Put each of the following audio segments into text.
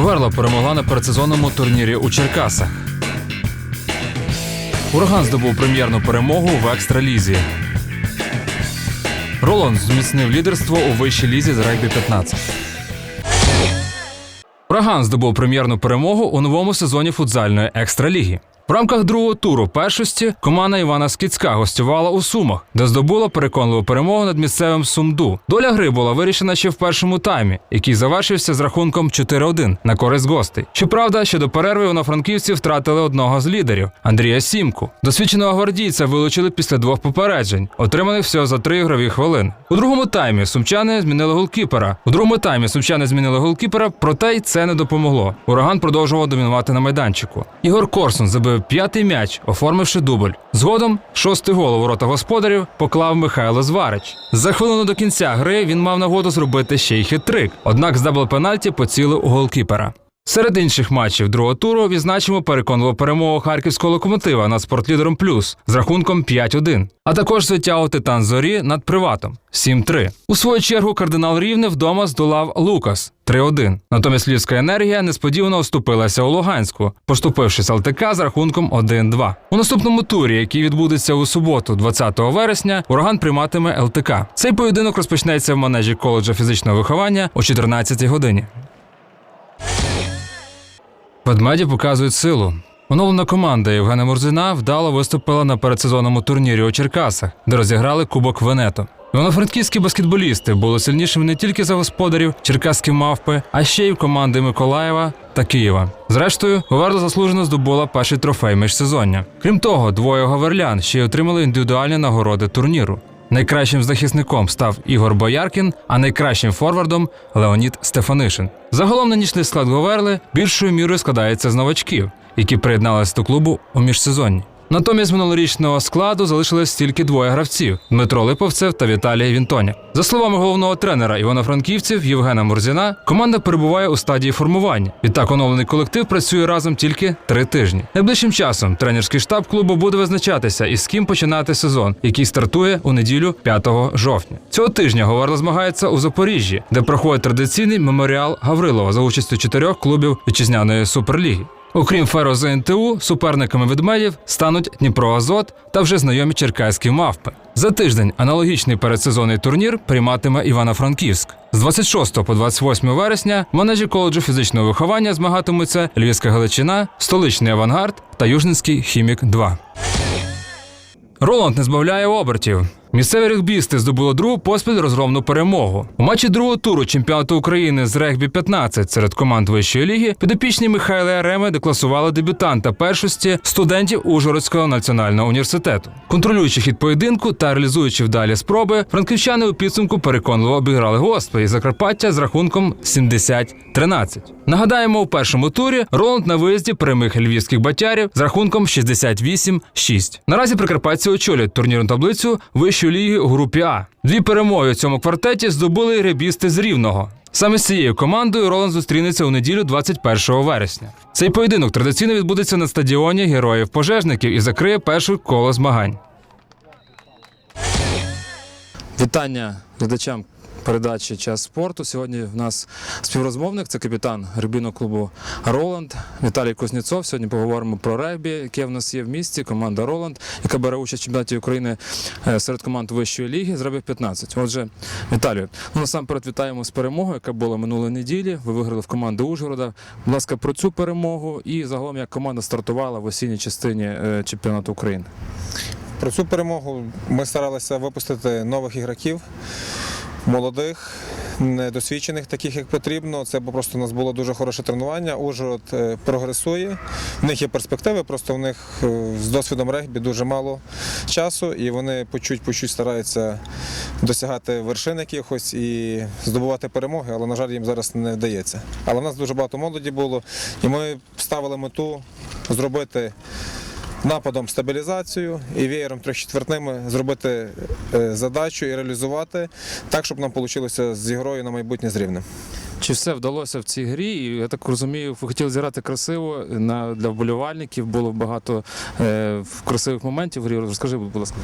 Верла перемогла на передсезонному турнірі у Черкасах. Ураган здобув прем'єрну перемогу в екстралізі. Роланд зміцнив лідерство у вищій лізі з регбі 15. Ураган здобув прем'єрну перемогу у новому сезоні футзальної екстраліги. В рамках другого туру першості команда Івана Скіцька гостювала у Сумах, де здобула переконливу перемогу над місцевим Сумду. Доля гри була вирішена ще в першому таймі, який завершився з рахунком 4-1 на користь гостей. Щоправда, ще до перерви івано-франківці втратили одного з лідерів Андрія Сімку. Досвідченого гвардійця вилучили після двох попереджень, отриманих всього за три ігрові хвилин. У другому таймі сумчани змінили голкіпера. У другому таймі сумчани змінили голкіпера, проте й це не допомогло. Ураган продовжував домінувати на майданчику. Ігор Корсун забив п'ятий м'яч, оформивши дубль. Згодом шостий гол у ворота господарів поклав Михайло Зварич. За хвилину до кінця гри він мав нагоду зробити ще й хитрик. Однак з дабл пенальті поцілив у голкіпера. Серед інших матчів другого туру відзначимо переконливу перемогу харківського локомотива над спортлідером Плюс з рахунком 5-1, а також звитягу Титан Зорі над приватом 7-3. У свою чергу кардинал Рівне вдома здолав Лукас 3-1. Натомість Львівська енергія несподівано оступилася у Луганську, поступившись ЛТК з рахунком 1-2. У наступному турі, який відбудеться у суботу, 20 вересня, ураган прийматиме ЛТК. Цей поєдинок розпочнеться в манежі коледжа фізичного виховання о 14 годині. Ведмеді показують силу. Оновлена команда Євгена Мурзина вдало виступила на передсезонному турнірі у Черкасах, де розіграли Кубок Венето. Івано-франківські баскетболісти були сильнішими не тільки за господарів черкаські мавпи, а ще й в команди Миколаєва та Києва. Зрештою, Говерла заслужено здобула перший трофей міжсезоння. Крім того, двоє говерлян ще й отримали індивідуальні нагороди турніру. Найкращим захисником став Ігор Бояркін, а найкращим форвардом Леонід Стефанишин. Загалом нинішній склад Говерли більшою мірою складається з новачків, які приєдналися до клубу у міжсезонні. Натомість минулорічного складу залишилось тільки двоє гравців Дмитро Липовцев та Віталій Вінтоня. За словами головного тренера Івано-Франківців Євгена Мурзіна, команда перебуває у стадії формування. Відтак оновлений колектив працює разом тільки три тижні. Найближчим часом тренерський штаб клубу буде визначатися, із ким починати сезон, який стартує у неділю 5 жовтня. Цього тижня Говерла змагається у Запоріжжі, де проходить традиційний меморіал Гаврилова за участю чотирьох клубів вітчизняної суперліги. Окрім Феро ЗНТУ, суперниками ведмедів стануть Дніпро Азот та вже знайомі черкаські мавпи. За тиждень аналогічний передсезонний турнір прийматиме Івано-Франківськ. З 26 по 28 вересня в манежі коледжу фізичного виховання змагатимуться Львівська Галичина, столичний авангард та Южницький хімік 2. Роланд не збавляє обертів. Місцеві регбісти здобули другу поспіль розгромну перемогу. У матчі другого туру чемпіонату України з регбі 15 серед команд вищої ліги підопічні Михайла Яреми декласували дебютанта першості студентів Ужгородського національного університету. Контролюючи хід поєдинку та реалізуючи вдалі спроби, франківчани у підсумку переконливо обіграли гостей Закарпаття з рахунком 70-13. Нагадаємо, у першому турі Роланд на виїзді переміг львівських батярів з рахунком 68-6. Наразі прикарпатці очолюють турнірну таблицю вищої у групі А. Дві перемоги у цьому квартеті здобули ребісти з рівного. Саме з цією командою Роланд зустрінеться у неділю 21 вересня. Цей поєдинок традиційно відбудеться на стадіоні героїв пожежників і закриє перше коло змагань. Вітання глядачам передачі Час спорту. Сьогодні в нас співрозмовник, це капітан регбійного клубу Роланд Віталій Кузнєцов. Сьогодні поговоримо про регбі, яке в нас є в місті. Команда Роланд, яка бере участь в чемпіонаті України е, серед команд вищої ліги з регбі 15. Отже, Віталію, ну насамперед вітаємо з перемогою, яка була минулої неділі. Ви виграли в команди Ужгорода. Будь ласка, про цю перемогу і загалом як команда стартувала в осінній частині е, чемпіонату України. Про цю перемогу ми старалися випустити нових ігроків, молодих, недосвідчених, таких як потрібно. Це просто у нас було дуже хороше тренування. Ужгород е, прогресує, в них є перспективи, просто в них е, з досвідом регбі дуже мало часу, і вони по чуть-по стараються досягати вершин якихось і здобувати перемоги, але, на жаль, їм зараз не вдається. Але в нас дуже багато молоді було, і ми ставили мету зробити нападом стабілізацію і веєром трьохчетвертними зробити е, задачу і реалізувати так, щоб нам вийшло з ігрою на майбутнє з рівнем. Чи все вдалося в цій грі? І я так розумію, ви хотіли зіграти красиво на для вболівальників. Було багато е, красивих моментів в грі. Розкажи, будь ласка.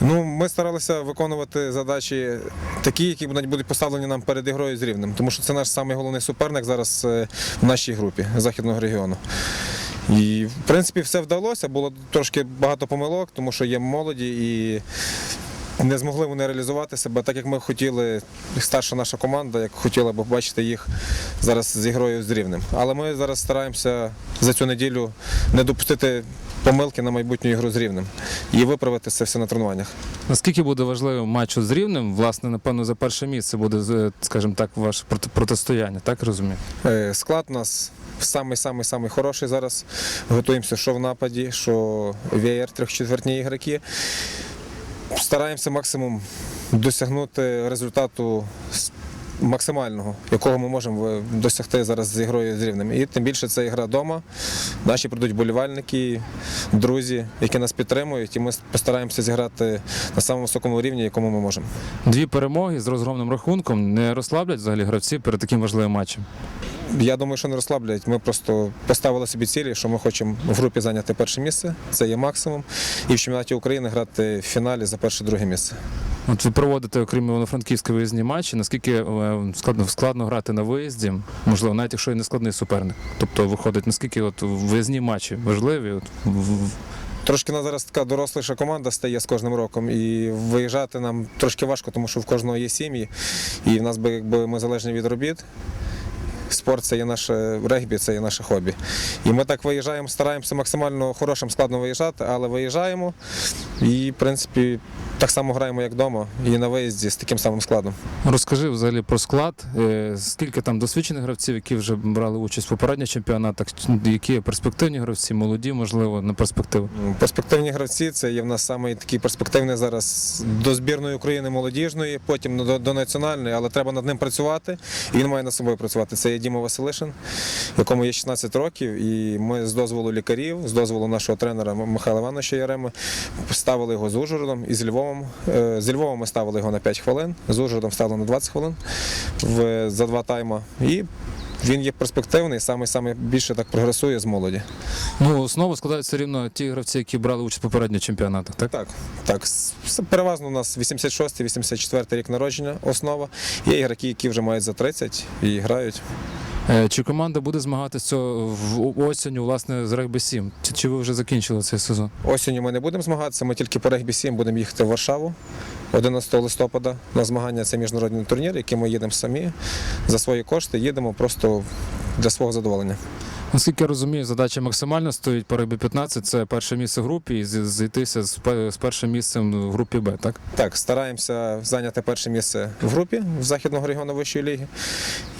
Ну, ми старалися виконувати задачі такі, які будуть поставлені нам перед ігрою з рівнем, тому що це наш самий головний суперник зараз е, в нашій групі західного регіону. І в принципі все вдалося. Було трошки багато помилок, тому що є молоді і не змогли вони реалізувати себе так, як ми хотіли, старша наша команда, як хотіла б бачити їх зараз з ігрою з рівнем. Але ми зараз стараємося за цю неділю не допустити помилки на майбутню ігру з рівнем і виправити це все на тренуваннях. Наскільки буде важливим матч з рівнем? Власне, напевно, за перше місце буде, скажімо так, ваше протистояння, так розумію? Е, Склад у нас самий-самий самий хороший зараз. Готуємося, що в нападі, що веєр, трьохчетвертні ігроки. Стараємося максимум досягнути результату максимального, якого ми можемо е, досягти зараз з ігрою з рівнем. І тим більше це ігра вдома. Наші прийдуть болівальники, друзі, які нас підтримують, і ми постараємося зіграти на самому високому рівні, якому ми можемо. Дві перемоги з розгромним рахунком не розслаблять взагалі гравці перед таким важливим матчем. Я думаю, що не розслаблять. Ми просто поставили собі цілі, що ми хочемо в групі зайняти перше місце. Це є максимум. І в чемпіонаті України грати в фіналі за перше-друге місце. От ви проводите, окрім Івано-Франківської виїзні матчі, наскільки е, складно, складно грати на виїзді, можливо, навіть якщо і не складний суперник. Тобто виходить, наскільки от виїзні матчі важливі? От, в- Трошки на зараз така доросліша команда стає з кожним роком, і виїжджати нам трошки важко, тому що в кожного є сім'ї, і в нас би якби ми залежні від робіт. Спорт це є наше регбі, це є наше хобі. І ми так виїжджаємо, стараємося максимально хорошим складом виїжджати, але виїжджаємо і, в принципі, так само граємо, як вдома, і на виїзді з таким самим складом. Розкажи взагалі про склад. Е, Скільки там досвідчених гравців, які вже брали участь в попередніх чемпіонатах, які перспективні гравці, молоді, можливо, на перспективу. Перспективні гравці це є в нас самий такий перспективний зараз до збірної України молодіжної, потім до, до національної, але треба над ним працювати. І він має над собою працювати. Це є Діма Василишин, якому є 16 років, і ми з дозволу лікарів, з дозволу нашого тренера Михайла Івановича Яреми, ставили його з Ужгородом і з Львовом. Е, З Львовом ми ставили його на 5 хвилин, з Ужгородом ставили на 20 хвилин за два тайма. І він є перспективний, саме саме більше так прогресує з молоді. Ну, основу складають все рівно ті гравці, які брали участь в попередніх чемпіонатах, так? Так, так. с- Переважно у нас 86-84 рік народження основа. Є ігроки, які вже мають за 30 і грають. Е, Чи команда буде змагатися в осінню, власне, з регбі 7? Чи, чи ви вже закінчили цей сезон? Осінню ми не будемо змагатися, ми тільки по регбі 7 будемо їхати в Варшаву 11 листопада на змагання. Це міжнародний турнір, який ми їдемо самі за свої кошти, їдемо просто для свого задоволення. Наскільки я розумію, задача максимально стоїть по регбі 15 це перше місце в групі і зійтися з, першим місцем в групі Б, так? Так, стараємося зайняти перше місце в групі в Західного регіону Вищої ліги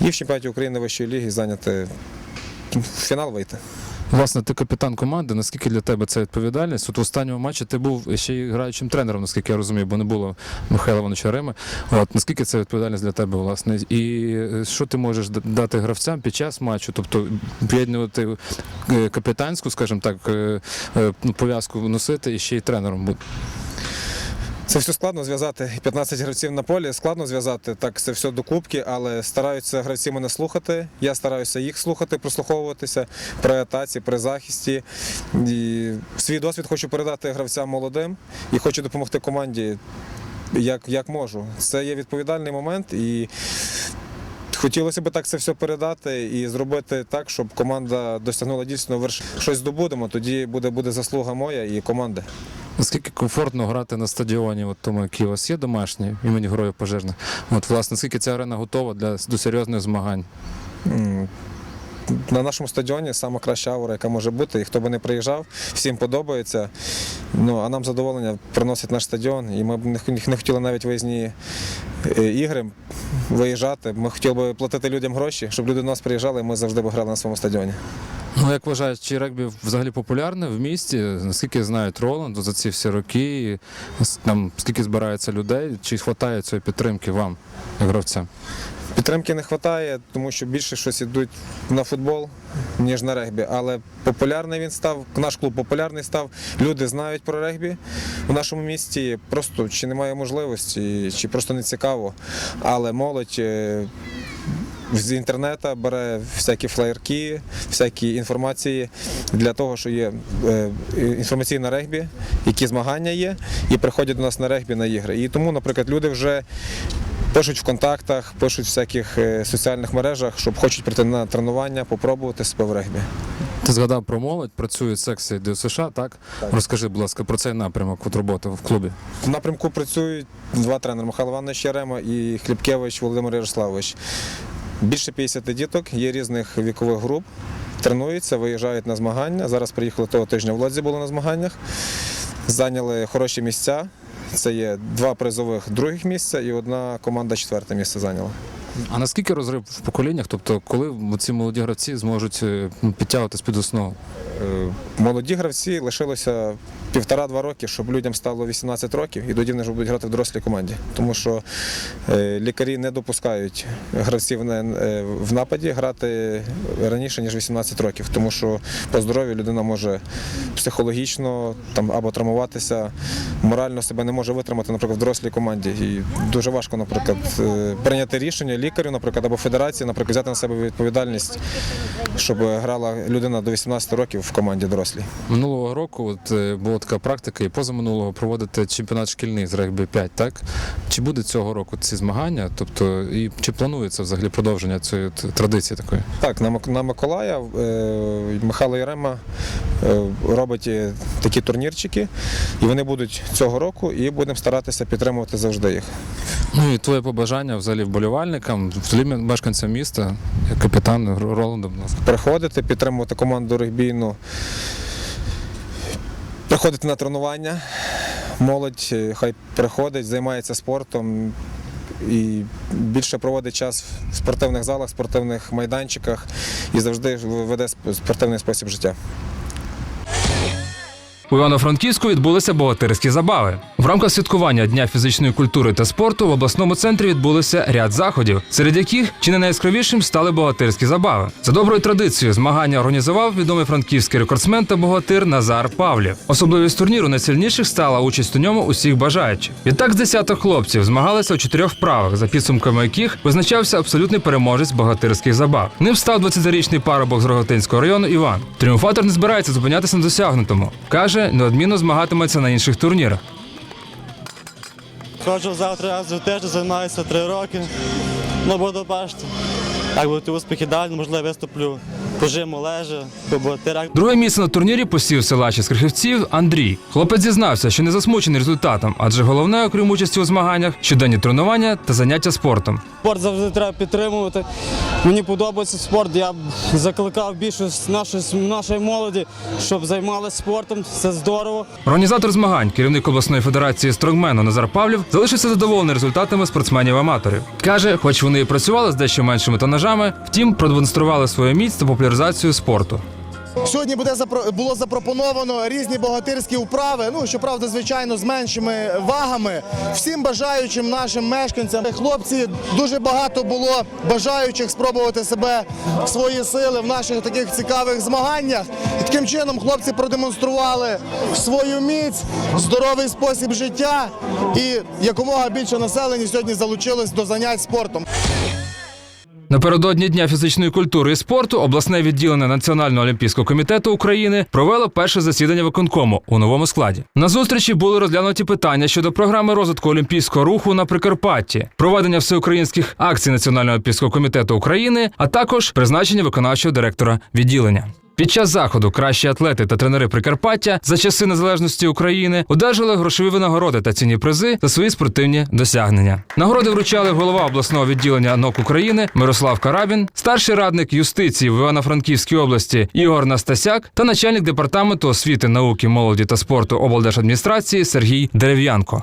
і в чемпіонаті України Вищої ліги зайняти фінал вийти. Власне, ти капітан команди. Наскільки для тебе це відповідальність? От в останньому матчі ти був ще й граючим тренером, наскільки я розумію, бо не було Михайла Івановича Реми. От наскільки це відповідальність для тебе, власне? І е, що ти можеш дати гравцям під час матчу? Тобто поєднувати е, капітанську, скажімо так, е, ну, пов'язку носити і ще й тренером бути. Це все складно зв'язати. 15 гравців на полі складно зв'язати так це все докупки, але стараються гравці мене слухати. Я стараюся їх слухати, прослуховуватися при атаці, при захисті. І свій досвід хочу передати гравцям молодим і хочу допомогти команді як, як можу. Це є відповідальний момент і. Хотілося б так це все передати і зробити так, щоб команда досягнула дійсно верш. Щось здобудемо, тоді буде, буде заслуга моя і команди. Наскільки комфортно грати на стадіоні, от тому, який у вас є домашній, імені Героїв Пожежних? От, власне, наскільки ця арена готова для до серйозних змагань? На нашому стадіоні сама краща аура, яка може бути. І хто би не приїжджав, всім подобається. Ну, а нам задоволення приносить наш стадіон. І ми б не, хотіли навіть виїзні е, ігри виїжджати. Ми хотіли би платити людям гроші, щоб люди до нас приїжджали, і ми завжди б грали на своєму стадіоні. Ну, як вважаєш, чи регбі взагалі популярне в місті? Наскільки знають Роланд за ці всі роки? Там скільки збирається людей? Чи вистачає цієї підтримки вам, гравцям? Підтримки не вистачає, тому що більше щось ідуть на футбол, ніж на регбі. Але популярний він став, наш клуб популярний став. Люди знають про регбі в нашому місті. Просто чи немає можливості, чи просто не цікаво. Але молодь е, з інтернету бере всякі флаєрки, всякі інформації для того, що є е, інформаційне регбі, які змагання є, і приходять до нас на регбі на ігри. І тому, наприклад, люди вже пишуть в контактах, пишуть в всяких е, соціальних мережах, щоб хочуть прийти на тренування, попробувати себе в регбі. Ти згадав про молодь, працюють секції ДЮСШ, так? так? Розкажи, будь ласка, про цей напрямок от роботи в клубі. В напрямку працюють два тренери Михайло Іванович Ярема і Хлібкевич Володимир Ярославович. Більше 50 діток, є різних вікових груп, тренуються, виїжджають на змагання. Зараз приїхали того тижня в Лодзі були на змаганнях. Зайняли хороші місця. Це є два призових других місця і одна команда четверте місце зайняла. А наскільки розрив в поколіннях? Тобто, коли ці молоді гравці зможуть е, підтягуватись під основу? Е, Молоді гравці лишилося півтора-два роки, щоб людям стало 18 років, і тоді вони вже будуть грати в дорослій команді. Тому що е, лікарі не допускають гравців в нападі грати раніше, ніж 18 років, тому що по здоров'ю людина може психологічно там, або травмуватися, морально себе не може витримати, наприклад, в дорослій команді. І дуже важко, наприклад, прийняти рішення лікарю, наприклад, або федерації, наприклад, взяти на себе відповідальність, щоб грала людина до 18 років в команді дорослій. Минулого року от, е, була така практика, і позаминулого проводити чемпіонат шкільний з регбі 5, так? Чи буде цього року ці змагання? Тобто, і чи планується взагалі продовження цієї традиції такої? Так, на, Миколая е, Михайло Ярема е, робить такі турнірчики, і вони будуть цього року, і будемо старатися підтримувати завжди їх. Ну і твоє побажання взагалі вболівальникам, взагалі мешканцям міста, як капітан Р- Роланда, будь ласка. Приходити, підтримувати команду регбійну, приходити на тренування. Молодь е, хай приходить, займається спортом і більше проводить час в спортивних залах, спортивних майданчиках і завжди веде спортивний спосіб життя. У Івано-Франківську відбулися богатирські забави. В рамках святкування Дня фізичної культури та спорту в обласному центрі відбулося ряд заходів, серед яких чи не найяскравішим стали богатирські забави. За доброю традицією змагання організував відомий франківський рекордсмен та богатир Назар Павлів. Особливість турніру найсильніших стала участь у ньому усіх бажаючих. Відтак з десяток хлопців змагалися у чотирьох вправах, за підсумками яких визначався абсолютний переможець богатирських забав. Ним став 20-річний парубок з Рогатинського району Іван. Тріумфатор не збирається зупинятися на досягнутому. каже, неодмінно змагатиметься на інших турнірах. Ходжу завтра раз в тиждень, займаюся три роки. Ну, буду бачити. Як будуть успіхи далі, можливо, виступлю по жиму лежа, по. Друге місце на турнірі посів силач із Крихівців Андрій. Хлопець зізнався, що не засмучений результатом, адже головне, окрім участі у змаганнях, щоденні тренування та заняття спортом. Спорт завжди треба підтримувати. Мені подобається спорт. Я б закликав більшість нашої, нашої молоді, щоб займалися спортом. Це здорово. Організатор змагань, керівник обласної федерації стронгмену Назар Павлів, залишився задоволений результатами спортсменів-аматорів. Каже, хоч вони і працювали з дещо меншими тонажами, втім продемонстрували свою міць та популяризацію спорту. Сьогодні буде було запропоновано різні богатирські вправи. Ну щоправда, звичайно, з меншими вагами. Всім бажаючим нашим мешканцям, хлопці, дуже багато було бажаючих спробувати себе свої сили в наших таких цікавих змаганнях. І таким чином хлопці продемонстрували свою міць, здоровий спосіб життя і якомога більше населення сьогодні залучилось до занять спортом. Напередодні Дня фізичної культури і спорту обласне відділення Національного олімпійського комітету України провело перше засідання виконкому у новому складі. На зустрічі були розглянуті питання щодо програми розвитку олімпійського руху на Прикарпатті, проведення всеукраїнських акцій Національного олімпійського комітету України, а також призначення виконавчого директора відділення. Під час заходу кращі атлети та тренери Прикарпаття за часи незалежності України одержали грошові винагороди та цінні призи за свої спортивні досягнення. Нагороди вручали голова обласного відділення НОК України Мирослав Карабін, старший радник юстиції в Івано-Франківській області Ігор Настасяк та начальник департаменту освіти, науки, молоді та спорту облдержадміністрації Сергій Дерев'янко.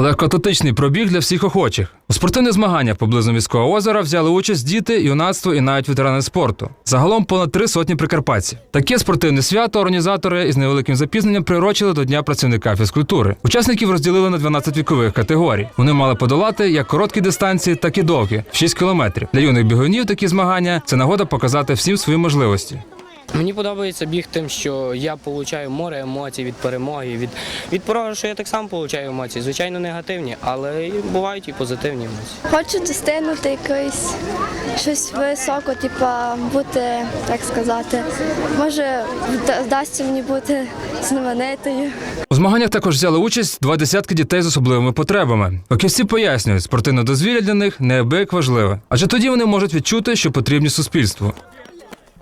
Легкоатлетичний пробіг для всіх охочих. У спортивних змаганнях поблизу міського озера взяли участь діти, юнацтво і навіть ветерани спорту. Загалом понад три сотні прикарпатців. Таке спортивне свято організатори із невеликим запізненням приурочили до Дня працівника фізкультури. Учасників розділили на 12 вікових категорій. Вони мали подолати як короткі дистанції, так і довгі в 6 кілометрів. Для юних бігунів такі змагання це нагода показати всім свої можливості. Мені подобається біг тим, що я отримую море емоцій від перемоги, від, від програшу я так само отримую емоції. Звичайно, негативні, але бувають і позитивні емоції. Хочу достигнути якоїсь щось високо, типа бути, так сказати, може вда- вдасться мені бути знаменитою. У змаганнях також взяли участь два десятки дітей з особливими потребами. Фахівці пояснюють, спортивне дозвілля для них неабияк важливе, адже тоді вони можуть відчути, що потрібні суспільству.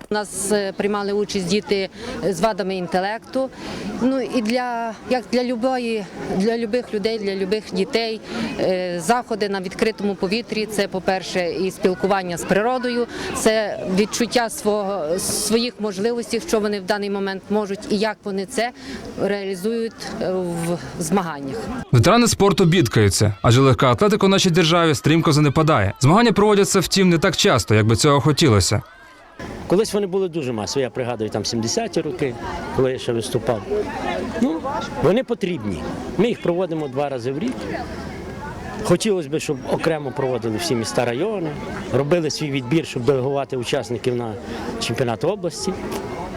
У нас е, приймали участь діти з вадами інтелекту. Ну і для як для любої, для любих людей, для любих дітей е, заходи на відкритому повітрі. Це, по-перше, і спілкування з природою, це відчуття свого своїх можливостей, що вони в даний момент можуть, і як вони це реалізують е, в змаганнях. Ветерани спорту бідкаються, адже легка атлетика у нашій державі стрімко занепадає. Змагання проводяться, втім, не так часто, як би цього хотілося. Колись вони були дуже масові. Я пригадую там 70-ті роки, коли я ще виступав. Ну, вони потрібні. Ми їх проводимо два рази в рік. Хотілося б, щоб окремо проводили всі міста райони, робили свій відбір, щоб делегувати учасників на чемпіонат області.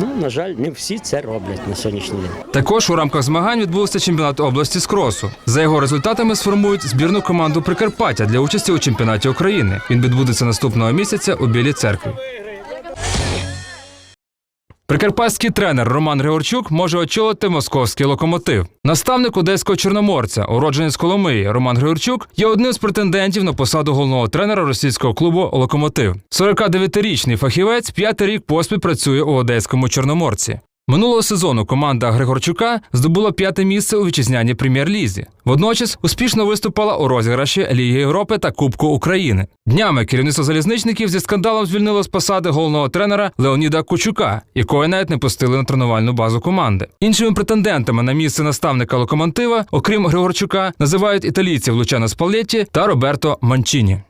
Ну, на жаль, не всі це роблять на сьогоднішній день. Також у рамках змагань відбувся чемпіонат області з кросу. За його результатами сформують збірну команду Прикарпаття для участі у чемпіонаті України. Він відбудеться наступного місяця у Білій церкві. Прикарпатський тренер Роман Григорчук може очолити московський локомотив. Наставник одеського чорноморця, уродженець Коломиї Роман Григорчук, є одним з претендентів на посаду головного тренера російського клубу Локомотив. 49-річний фахівець п'ятий рік поспіль працює у одеському чорноморці. Минулого сезону команда Григорчука здобула п'яте місце у вітчизняній прем'єр-лізі. Водночас успішно виступала у розіграші Ліги Європи та Кубку України. Днями керівництво залізничників зі скандалом звільнило з посади головного тренера Леоніда Кучука, якого навіть не пустили на тренувальну базу команди. Іншими претендентами на місце наставника локомотива, окрім Григорчука, називають італійців Лучано Спалетті та Роберто Манчіні.